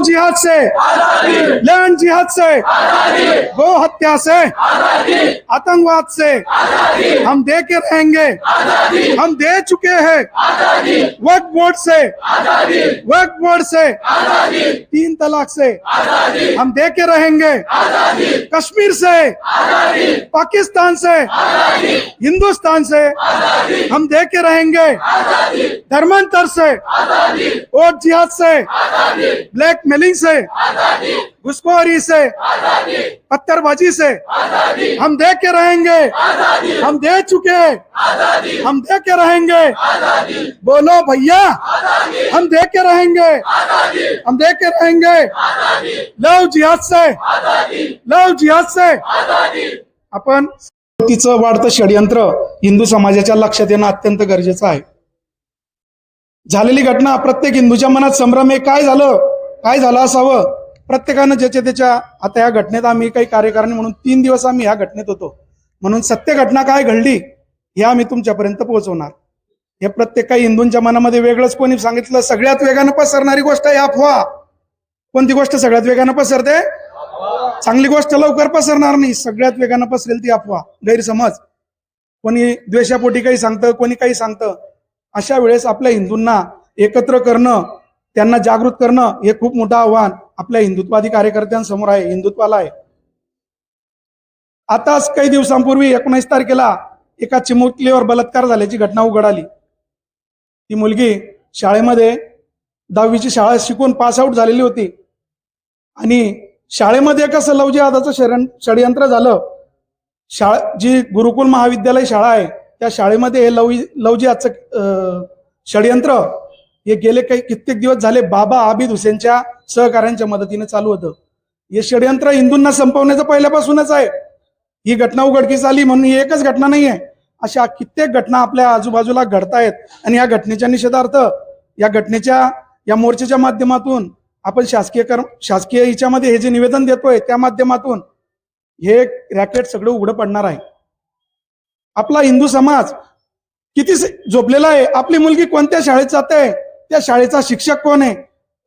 लव जिहाद से। लैंड जिहाद से। गो हत्या से। आतंकवाद से। हम दे के रहेंगे। हम दे चुके हैं। वर्क बोर्ड से। वर्क बोर्ड से। तीन तलाक से। हम दे के रहेंगे। कश्मीर से पाकिस्तान से हिंदुस्तान से हम दे के रहेंगे धर्मांतर से और जिहाद से ब्लैक मेलिंग से घुसखोरी से पत्थरबाजी से। हम दे के रहेंगे। हम दे चुके हैं। हम दे के रहेंगे। बोलो भैया। हम दे के रहेंगे। हम दे के रहेंगे। लव जिहाद से। लव जिहाद से। आपण तिचं वाढतं षडयंत्र हिंदू समाजाच्या लक्षात येणं अत्यंत गरजेचं आहे. झालेली घटना प्रत्येक हिंदूच्या मनात संभ्रम आहे. काय झालं? काय झालं असावं? प्रत्येकानं ज्याच्या त्याच्या आता या घटनेत आम्ही काही कार्यकारिणी म्हणून तीन दिवस आम्ही ह्या घटनेत होतो. म्हणून सत्य घटना काय घडली हे आम्ही तुमच्यापर्यंत पोहोचवणार. हे प्रत्येक काही हिंदूंच्या मनामध्ये वेगळंच कोणी सांगितलं सगळ्यात वेगानं पसरणारी गोष्ट आहे अफवा. कोणती गोष्ट सगळ्यात वेगानं पसरते? चांगली गोष्ट लवकर पसरणार नाही सगळ्यात वेगानं पसरेल ती अफवा गैरसमज. कोणी द्वेषापोटी काही सांगतं कोणी काही सांगतं. अशा वेळेस आपल्या हिंदूंना एकत्र करणं त्यांना जागृत करणं हे खूप मोठं आव्हान. आपल्या हिंदुत्वादी कार्यकर्त्यांसमोर आहे हिंदुत्वाला आहे. आताच काही दिवसांपूर्वी एकोणीस तारखेला एका चिमुकलीवर बलात्कार झाल्याची घटना उघड आली. ती मुलगी शाळेमध्ये दहावीची शाळा शिकून पास आऊट झालेली होती. आणि शाळेमध्ये कसं लवजी आदाचं शरण षडयंत्र झालं. शाळा जी गुरुकुल महाविद्यालय शाळा आहे त्या शाळेमध्ये हे लव लवजी आजचं अं, षडयंत्र हे गेले काही कित्येक दिवस झाले बाबा आबिद हुसेनच्या सहकार्यांच्या मदतीने चालू होतं. हे षडयंत्र हिंदूंना संपवण्याचं पहिल्यापासूनच आहे. ही घटना उघडकीस आली म्हणून ही एकच घटना नाही आहे अशा कित्येक घटना आपल्या आजूबाजूला घडतायत आणि या घटनेच्या निषेधार्थ या घटनेच्या या मोर्चाच्या माध्यमातून आपण शासकीय कर्म शासकीय हिच्यामध्ये हे जे निवेदन देतोय त्या माध्यमातून हे रॅकेट सगळं उघडं पडणार आहे. आपला हिंदू समाज किती झोपलेला आहे? आपली मुलगी कोणत्या शाळेत जाते? त्या शाळेचा शिक्षक कोण आहे?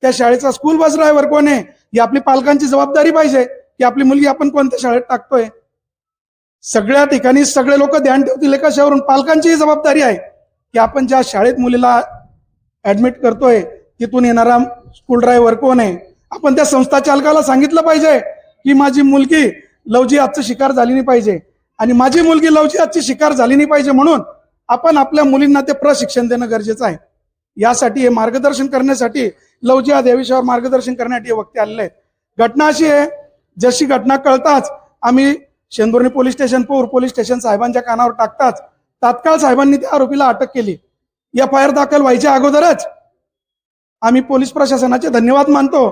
त्या शाळेचा स्कूल बस ड्रायव्हर कोण आहे? ही आपली पालकांची जबाबदारी पाहिजे. की आपली मुलगी आपण कोणत्या शाळेत टाकतोय? सगळ्या ठिकाणी सगळे लोक ध्यान ठेवतील कशावरून पालकांचीही जबाबदारी आहे की आपण ज्या शाळेत मुलीला ऍडमिट करतोय तिथून येणारा स्कूल ड्रायव्हर कोण आहे? आपण त्या संस्था चालकाला सांगितलं पाहिजे की माझी मुलगी लवजी आजचं शिकार झाली नाही पाहिजे आणि माझी मुलगी लवजी आजची शिकार झाली नाही पाहिजे म्हणून आपण आपल्या मुलींना ते प्रशिक्षण देणं गरजेचं आहे. यासाठी हे मार्गदर्शन करण्यासाठी लवजिया या विषयावर मार्गदर्शन करण्यासाठी हे वक्ते आलेले आहेत. घटना अशी आहे जशी घटना कळताच आम्ही शेंदुर्णी पोलीस स्टेशन पौर पोलीस स्टेशन साहेबांच्या कानावर टाकताच तात्काळ साहेबांनी त्या आरोपीला अटक केली. एफ आय आर दाखल व्हायच्या अगोदरच आम्ही पोलीस प्रशासनाचे धन्यवाद मानतो.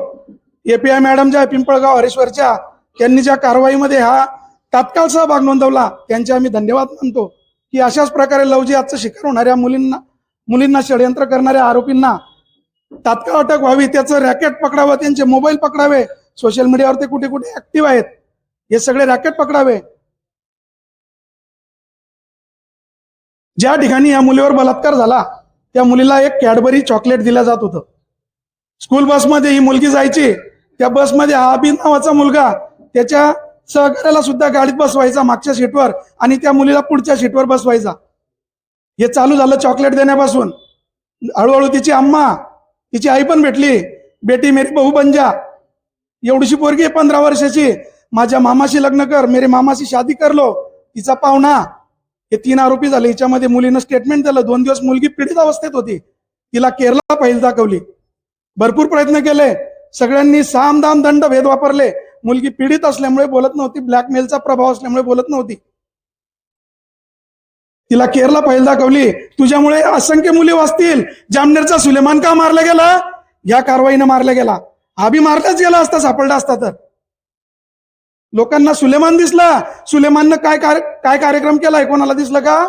एपीआय मॅडमच्या पिंपळगाव हरेश्वरच्या त्यांनी ज्या कारवाईमध्ये हा तात्काळ सहभाग नोंदवला त्यांचे आम्ही धन्यवाद मानतो. की अशाच प्रकारे लवजी आजचं शिकार होणाऱ्या मुलींना मुलींना षडयंत्र करणाऱ्या आरोपींना तात्काळ अटक व्हावी त्याचं रॅकेट पकडावं त्यांचे मोबाईल पकडावे. सोशल मीडियावर ते कुठे कुठे ऍक्टिव्ह आहेत हे सगळे रॅकेट पकडावे. ज्या ठिकाणी या मुलीवर बलात्कार झाला त्या मुलीला एक कॅडबरी चॉकलेट दिलं जात होतं. स्कूल बसमध्ये ही मुलगी जायची त्या बसमध्ये हा अभिन नावाचा मुलगा त्याच्या सहकार्याला सुद्धा गाडीत बसवायचा मागच्या सीटवर आणि त्या मुलीला पुढच्या सीटवर बसवायचा. हे चालू झालं चॉकलेट देण्यापासून. हळूहळू तिची अम्मा तिची आई पण भेटली. बेटी मेरी बहु बंजा एवढीशी पोरगी आहे पंधरा वर्षाची. माझ्या मामाशी लग्न कर मेरे मामाशी शादी कर लो. तिचा पाहुणा. हे तीन आरोपी झाले. हिच्यामध्ये मुलीनं स्टेटमेंट दिलं. दोन दिवस मुलगी पीडित अवस्थेत होती. तिला केरला पहिल दाखवली. भरपूर प्रयत्न केले. सगळ्यांनी साम दाम दंड भेद वापरले. मुलगी पीडित असल्यामुळे बोलत नव्हती. ब्लॅकमेलचा प्रभाव असल्यामुळे बोलत नव्हती. तिला केरला पहिल दाखवली. तुझ्यामुळे असंख्य मुली वाचतील. जामनेरचा सुलेमान का मारला गेला? या कारवाईनं मारला गेला. हा मारलाच गेला असता सापडला असता तर. लोकांना सुलेमान दिसला. सुलेमाननं काय काय कार्यक्रम केलाय? कोणाला दिसलं का?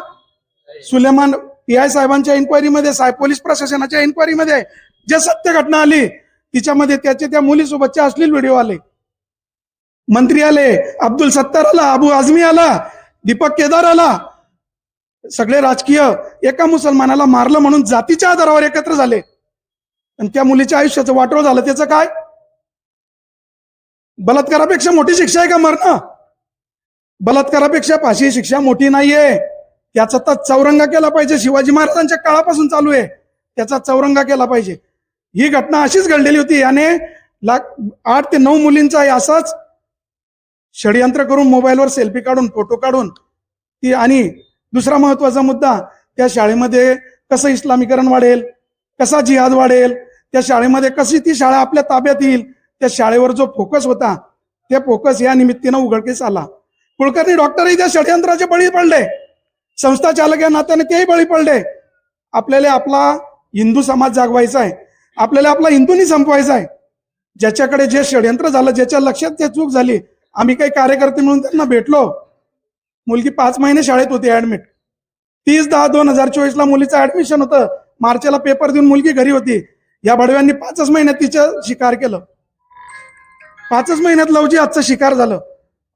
सुलेमान पी आय साहेबांच्या इन्क्वायरीमध्ये साहेब पोलीस प्रशासनाच्या इन्क्वायरीमध्ये जे सत्य घटना आली तिच्यामध्ये त्याचे त्या मुलीसोबतचे अश्लील व्हिडिओ आले. मंत्री आले अब्दुल सत्तार आला अबू आझमी आला दीपक केदार आला सगळे राजकीय एका मुसलमानाला मारलं म्हणून जातीच्या आधारावर एकत्र झाले. आणि त्या मुलीच्या आयुष्याचं वाटोळ झालं त्याचं काय? बलात्कारापेक्षा मोठी शिक्षा आहे का मरणं? बलात्कारापेक्षा फाशी शिक्षा मोठी नाहीये. त्याचा तर चौरंगा केला पाहिजे. शिवाजी महाराजांच्या काळापासून चालू आहे. त्याचा चौरंगा केला पाहिजे. ही घटना अशीच घडलेली होती. याने लाख आठ ते नऊ मुलींचा आहे असाच षडयंत्र करून मोबाईलवर सेल्फी काढून फोटो काढून ती आणि दुसरा महत्त्वाचा मुद्दा त्या शाळेमध्ये कसं इस्लामीकरण वाढेल? कसा जिहाद वाढेल? त्या शाळेमध्ये कशी ती शाळा आपल्या ताब्यात येईल? त्या शाळेवर जो फोकस होता ते फोकस या निमित्तानं उघडकीस आला. कुलकर्णी डॉक्टरही त्या षडयंत्राचे बळी पडले. संस्था चालक या नात्याने तेही बळी पडले. आपल्याला आपला हिंदू समाज जागवायचा आहे. आपल्याला आपला हिंदूंनी संपवायचा आहे. ज्याच्याकडे जे षडयंत्र झालं ज्याच्या लक्षात जे चूक झाली आम्ही काही कार्यकर्ते म्हणून त्यांना भेटलो. मुलगी पाच महिने शाळेत होती ऍडमिट तीस दहा दोन हजार चोवीस ला मुलीचं ऍडमिशन होतं. मार्चला पेपर देऊन मुलगी घरी होती. या बडव्यांनी पाचच महिन्यात तिचं शिकार केलं. पाचच महिन्यात लवजी आजचं शिकार झालं.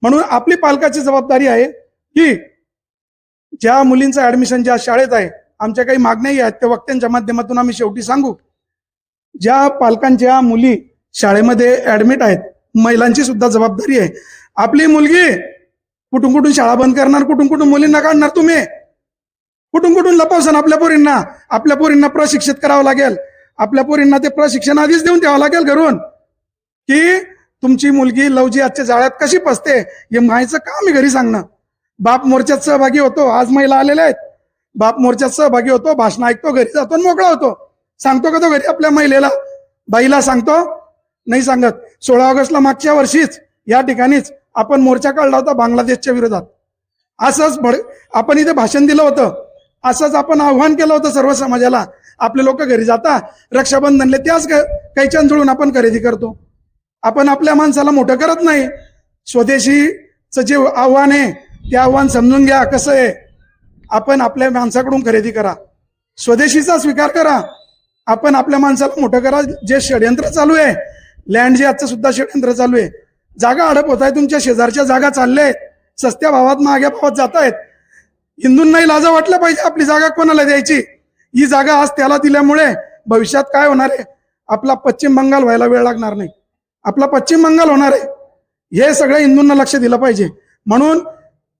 म्हणून आपली पालकाची जबाबदारी आहे की ज्या मुलींचं ऍडमिशन ज्या शाळेत आहे आमच्या काही मागण्याही आहेत. त्या वक्त्यांच्या माध्यमातून आम्ही शेवटी सांगू ज्या पालकांच्या मुली शाळेमध्ये ऍडमिट आहेत महिलांची सुद्धा जबाबदारी आहे. आपली मुलगी कुठून कुठून शाळा बंद करणार कुठून कुठून मुलींना काढणार तुम्ही? कुठून कुठून लपवसान आपल्या पोरींना? आपल्या पोरींना प्रशिक्षित करावं लागेल. आपल्या पोरींना ते प्रशिक्षण आधीच देऊन द्यावं लागेल घरून. की तुमची मुलगी लवजी आजच्या जाळ्यात कशी पसते हे मायचं काम मी घरी सांगणं. बाप मोर्चात सहभागी होतो आज महिला आलेल्या आहेत. बाप मोर्चात सहभागी होतो भाषण ऐकतो घरी जातो आणि मोकळा होतो. सांगतो का तो घरी आपल्या महिलेला? बाईला सांगतो नाही सांगत. सोळा ऑगस्टला मागच्या वर्षीच या ठिकाणीच आपण मोर्चा काढला होता बांगलादेशच्या विरोधात. असंच भड आपण इथे भाषण दिलं होतं. असंच आपण आव्हान केलं होतं सर्व समाजाला. आपले लोक घरी जाता रक्षाबंधनले त्याच कैच्यान जुळून आपण खरेदी करतो. आपण आपल्या माणसाला मोठं करत नाही. स्वदेशीचं जे आव्हान आहे ते आव्हान समजून घ्या कसं आहे. आपण आपल्या माणसाकडून खरेदी करा. स्वदेशीचा स्वीकार करा. आपण आपल्या माणसाला मोठं करा. जे षडयंत्र चालू आहे लँड जे आजचं सुद्धा षडयंत्र चालू आहे जागा अडप होत आहे तुमच्या शेजारच्या जागा चालल्या आहेत सस्त्या भावात महाग्या भावात जात आहेत. हिंदूंनाही लाजा वाटलं पाहिजे आपली जागा कोणाला द्यायची? ही जागा आज त्याला दिल्यामुळे भविष्यात काय होणार आहे? आपला पश्चिम बंगाल व्हायला वेळ लागणार नाही. आपला पश्चिम बंगाल होणार आहे. हे सगळं हिंदूंना लक्ष दिलं पाहिजे. म्हणून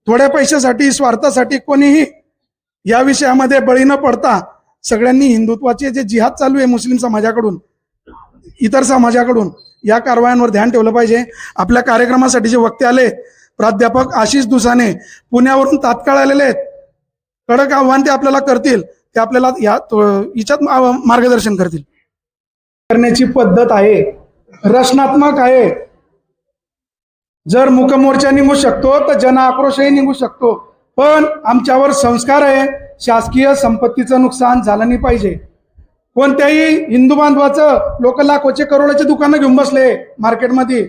थोड्या पैशासाठी स्वार्थासाठी कोणीही या विषयामध्ये बळी न पडता सगळ्यांनी हिंदुत्वाचे जे जिहाद चालू आहे मुस्लिम समाजाकडून इतर समाजाकडून या कारवायांवर ध्यान ठेवलं पाहिजे. आपल्या कार्यक्रमासाठी जे वक्ते आले प्राध्यापक आशिष दुसाने पुण्यावरून तात्काळ आलेले आहेत. कडक आव्हान ते आपल्याला करतील ते आपल्याला या याच्यात मार्गदर्शन करतील. करण्याची पद्धत आहे रचनात्मक आहे. जर मुकमोर्चा निघू शकतो तर जन आक्रोशही निघू शकतो. पण आमच्यावर संस्कार आहे शासकीय संपत्तीचं नुकसान झालं नाही पाहिजे. कोणत्याही हिंदू बांधवाचं लोक लाखोचे करोडाचे दुकानं घेऊन बसले मार्केटमध्ये.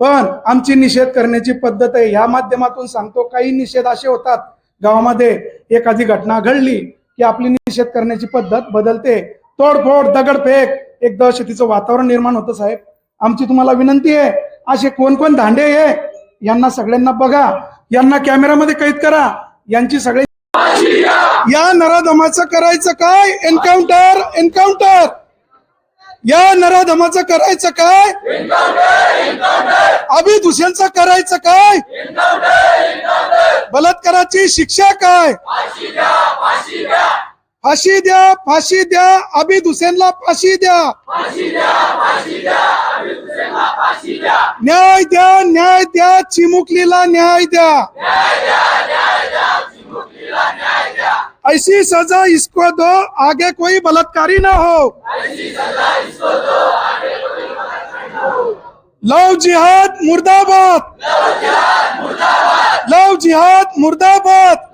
पण आमची निषेध करण्याची पद्धत आहे. ह्या माध्यमातून सांगतो काही निषेध असे होतात. गावामध्ये एखादी घटना घडली की आपली निषेध करण्याची पद्धत बदलते. तोडफोड दगडफेक एक दहशतीचं वातावरण निर्माण होतं साहेब. आमची तुम्हाला विनंती आहे असे कोण कोण धांडे आहे यांना सगळ्यांना बघा. यांना कॅमेरामध्ये कैद करा. यांची सगळे या नराधमाचं करायचं काय? एन्काउंटर एन्काउंटर या नराधमाचं करायचं काय? अभिद हुसेनचं करायचं काय? बलात्काराची शिक्षा काय? फाशी द्या फाशी द्या. अभिद हुसेनला फाशी द्या. न्याय द्या न्याय द्या. चिमुकलीला न्याय द्या. ऐसी सजा इसको दो आगे कोई बलात्कारी ना हो। लव जिहाद मुर्दाबाद। लव जिहाद मुर्दाबाद।